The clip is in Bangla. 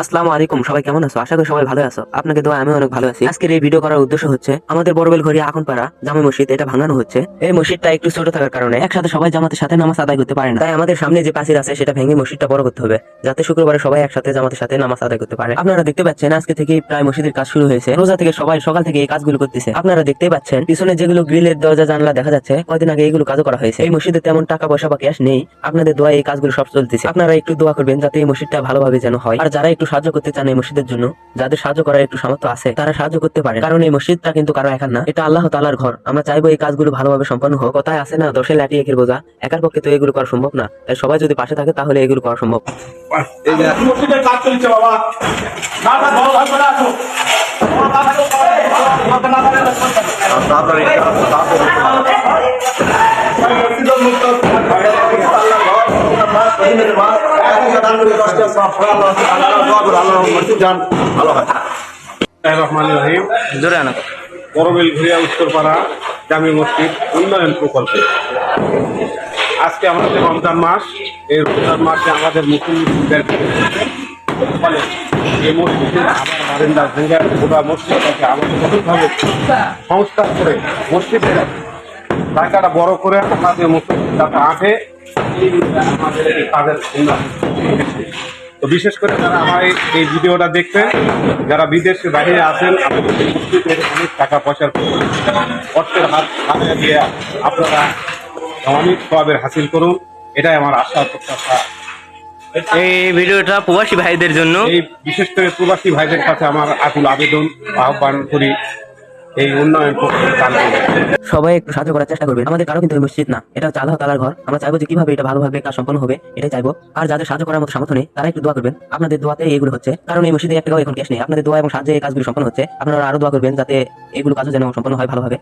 আসসালামু আলাইকুম, সবাই কেমন আছো? আশা করি সবাই ভালো আছো। আপনাকে দোয়া আমি অনেক ভালো আছি। আজকের এই ভিডিও করার উদ্দেশ্য হচ্ছে, আমাদের বড়বেল এখন পাড়া জামে মসজিদ, এটা ভাঙানো হচ্ছে। এই মসজিদটা একটু ছোট থাকার কারণে একসাথে সবাই জামাতের সাথে নামাজ আদায় করতে পারে না। তাই আমাদের সামনে যে পাঁচিল আছে, সেটা ভেঙে মসজিদটা বড় করতে হবে, যাতে শুক্রবারে সবাই একসাথে জামাতের সাথে নামাজ আদায় করতে পারে। আপনারা দেখতে পাচ্ছেন, আজকে থেকে প্রায় মসজিদের কাজ শুরু হয়েছে। রোজা থেকে সবাই, সকাল থেকে এই কাজগুলো করতেছে। আপনারা দেখতেই পাচ্ছেন, পিছনে যেগুলো গ্রিলের দরজা, জানলা দেখা যাচ্ছে, কয়দিন আগে এগুলো কাজও করা হয়েছে। এই মসজিদে তেমন টাকা পয়সা বা ক্যাশ নেই। আপনাদের দোয়া এই কাজগুলো সব চলতেছে। আপনারা একটু দোয়া করবেন, যাতে এই মসজিদটা ভালোভাবে যেন হয়। আর যারা একটু সাহায্য করতে চান এই মসজিদের জন্য, যাদের সাহায্য করার একটু সামর্থ্য আছে, তারা সাহায্য করতে পারে কারণ এই মসজিদটা কিন্তু কারও একার না, এটা আল্লাহ তালার ঘর। আমরা চাইব এই কাজগুলো ভালোভাবে সম্পন্ন হোক। কথায় আছে না দশে লাঠি একের বোঝা। একার পক্ষে তো এগুলো করা সম্ভব না। তাই সবাই যদি পাশে থাকে, তাহলে এগুলো করা সম্ভব। আল্লাহ মসজিদ যান ভালো হয়। রহমান রহিম। জোরে আনা। বড়বেল ঘুরিয়া উত্তরপাড়া জামি মসজিদ উন্নয়ন প্রকল্পে। আজকে আমাদের রমজান মাস। এই রমজান মাসে আমাদের মুসলিমদের ফলে এই বারিন্দা গোটা মসজিদটাকে আমাদের নতুনভাবে সংস্কার করে মসজিদের জায়গাটা বড় করে আমাদের মসজিদ যাতে আঁটে এই আমাদের এই কাজের উন্নয়ন। তো বিশেষ করে যারা আমার এই- ভিডিওটা দেখবেন যারা বিদেশে বাইরে আছেন অনেক টাকা পয়সার অর্থের হাত হাতে দিয়ে আপনারা অনেক সবের হাসিল করুন এটাই আমার আশা প্রত্যাশা। এই ভিডিওটা প্রবাসী ভাইদের জন্য। এই বিশেষ করে প্রবাসী ভাইদের কাছে আমার আকুল আবেদন আহ্বান করি। এই উন্নয়ন। সবাই একটু সাহায্য করার চেষ্টা করবেন। আমাদের কারও কিন্তু মসজিদ না। এটা হচ্ছে আল্লাহ তালার ঘর। আমরা চাইব যে কীভাবে এটা ভালোভাবে কাজ সম্পন্ন হবে, এটাই চাইব। আর যাদের সাহায্য করার মতো সামর্থ্য নেই, তারা একটু দোয়া করবেন। আপনাদের দোয়াতে এইগুলো হচ্ছে। কারণ এই মসজিদে একটা এখন ক্যাশ নেই। আপনাদের দোয়া এবং সাহায্যে এই কাজগুলো সম্পন্ন হচ্ছে। আপনারা আরও দোয়া করবেন যাতে এগুলো কাজও যেন সম্পন্ন হয় ভালোভাবে।